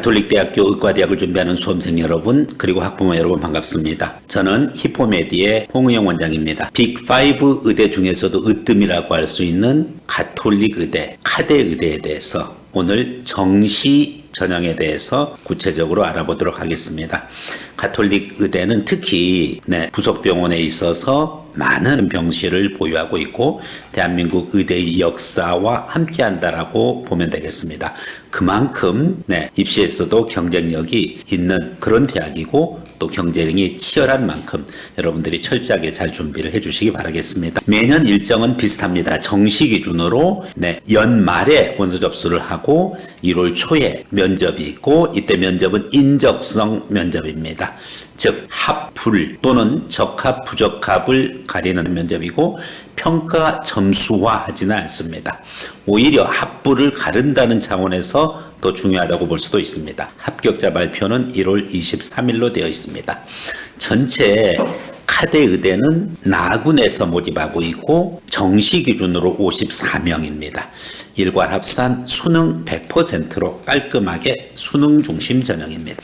가톨릭대학교 의과대학을 준비하는 수험생 여러분 그리고 학부모 여러분 반갑습니다. 저는 히포메디의 홍의영 원장입니다. 빅5 의대 중에서도 으뜸이라고 할 수 있는 가톨릭 의대, 카데 의대에 대해서 오늘 정시 전형에 대해서 구체적으로 알아보도록 하겠습니다. 가톨릭 의대는 특히 네, 부속 병원에 있어서 많은 병실을 보유하고 있고 대한민국 의대의 역사와 함께한다라고 보면 되겠습니다. 그만큼 네, 입시에서도 경쟁력이 있는 그런 대학이고 또 경쟁이 치열한 만큼 여러분들이 철저하게 잘 준비를 해주시기 바라겠습니다. 매년 일정은 비슷합니다. 정시 기준으로 네, 연말에 원서 접수를 하고 1월 초에 면접이 있고 이때 면접은 인적성 면접입니다. 즉 합불 또는 적합 부적합을 가리는 면접이고 평가 점수화하지는 않습니다. 오히려 합불을 가른다는 차원에서 더 중요하다고 볼 수도 있습니다. 합격자 발표는 1월 23일로 되어 있습니다. 전체 카데 의대는 나군에서 모집하고 있고 정시 기준으로 54명입니다. 일괄 합산 수능 100%로 깔끔하게 수능 중심 전형입니다.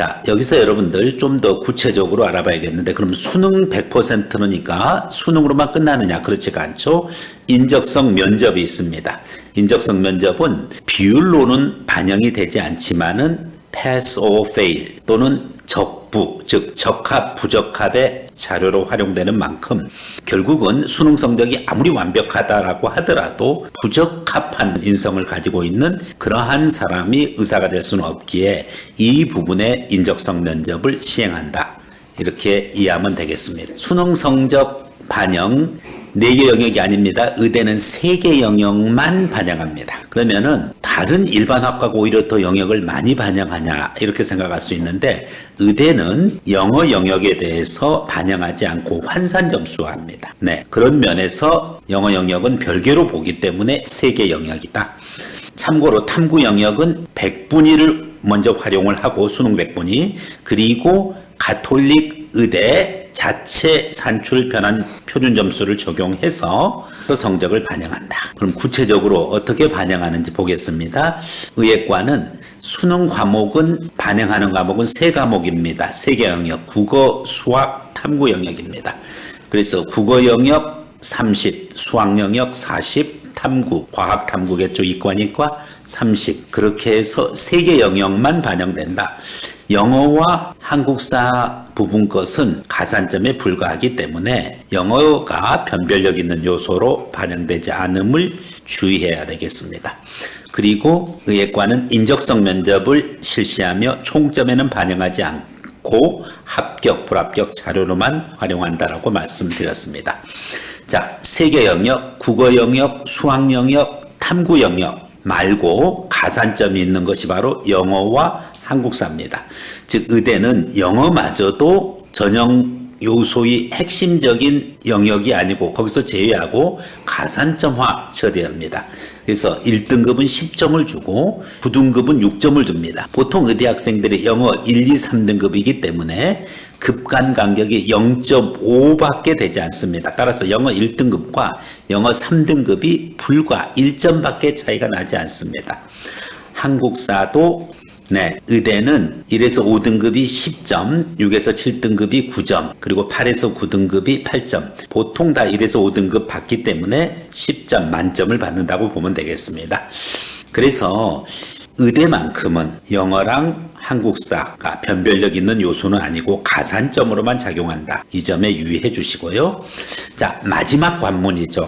자, 여기서 여러분들 좀 더 구체적으로 알아봐야겠는데, 그럼 수능 100%니까 수능으로만 끝나느냐? 그렇지가 않죠. 인적성 면접이 있습니다. 인적성 면접은 비율로는 반영이 되지 않지만은 pass or fail 또는 적 부, 즉 적합, 부적합의 자료로 활용되는 만큼 결국은 수능 성적이 아무리 완벽하다라고 하더라도 부적합한 인성을 가지고 있는 그러한 사람이 의사가 될 수는 없기에 이 부분의 인적성 면접을 시행한다. 이렇게 이해하면 되겠습니다. 수능 성적 반영 네 개 영역이 아닙니다. 의대는 세 개 영역만 반영합니다. 그러면은 다른 일반 학과가 오히려 더 영역을 많이 반영하냐 이렇게 생각할 수 있는데 의대는 영어 영역에 대해서 반영하지 않고 환산 점수화합니다. 네. 그런 면에서 영어 영역은 별개로 보기 때문에 세 개 영역이다. 참고로 탐구 영역은 100분위를 먼저 활용을 하고 수능 100분위 그리고 가톨릭 의대 자체 산출 변환 표준 점수를 적용해서 그 성적을 반영한다. 그럼 구체적으로 어떻게 반영하는지 보겠습니다. 의예과는 수능 과목은 반영하는 과목은 세 과목입니다. 세 개 영역, 국어, 수학, 탐구 영역입니다. 그래서 국어 영역 30, 수학 영역 40, 탐구, 과학 탐구겠죠. 이과니까 30. 그렇게 해서 세 개 영역만 반영된다. 영어와 한국사 부분 것은 가산점에 불과하기 때문에 영어가 변별력 있는 요소로 반영되지 않음을 주의해야 되겠습니다. 그리고 의예과는 인적성 면접을 실시하며 총점에는 반영하지 않고 합격, 불합격 자료로만 활용한다라고 말씀드렸습니다. 자, 세계 영역, 국어 영역, 수학 영역, 탐구 영역 말고 가산점이 있는 것이 바로 영어와 한국사입니다. 즉 의대는 영어마저도 전형 요소의 핵심적인 영역이 아니고 거기서 제외하고 가산점화 처리합니다. 그래서 1등급은 10점을 주고 9등급은 6점을 줍니다. 보통 의대 학생들이 영어 1, 2, 3등급이기 때문에 급간 간격이 0.5밖에 되지 않습니다. 따라서 영어 1등급과 영어 3등급이 불과 1점밖에 차이가 나지 않습니다. 한국사도 네, 의대는 1에서 5등급이 10점, 6에서 7등급이 9점, 그리고 8에서 9등급이 8점. 보통 다 1에서 5등급 받기 때문에 10점 만점을 받는다고 보면 되겠습니다. 그래서 의대만큼은 영어랑 한국사가 변별력 있는 요소는 아니고 가산점으로만 작용한다. 이 점에 유의해 주시고요. 자, 마지막 관문이죠.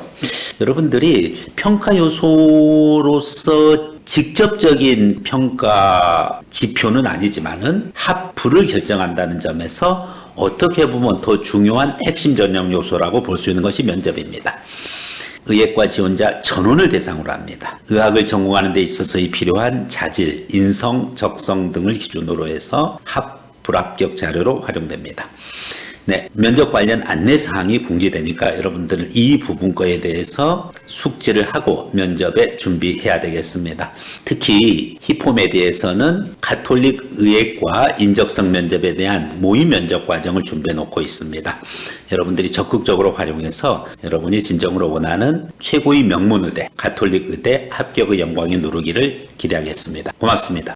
여러분들이 평가 요소로서 직접적인 평가 지표는 아니지만은 합부를 결정한다는 점에서 어떻게 보면 더 중요한 핵심 전형 요소라고 볼 수 있는 것이 면접입니다. 의예과 지원자 전원을 대상으로 합니다. 의학을 전공하는 데 있어서 필요한 자질, 인성, 적성 등을 기준으로 해서 합, 불합격 자료로 활용됩니다. 네, 면접 관련 안내 사항이 공지되니까 여러분들은 이 부분 거에 대해서 숙지를 하고 면접에 준비해야 되겠습니다. 특히 히포메디에서는 가톨릭 의예과 인적성 면접에 대한 모의 면접 과정을 준비해 놓고 있습니다. 여러분들이 적극적으로 활용해서 여러분이 진정으로 원하는 최고의 명문 의대, 가톨릭 의대 합격의 영광에 누르기를 기대하겠습니다. 고맙습니다.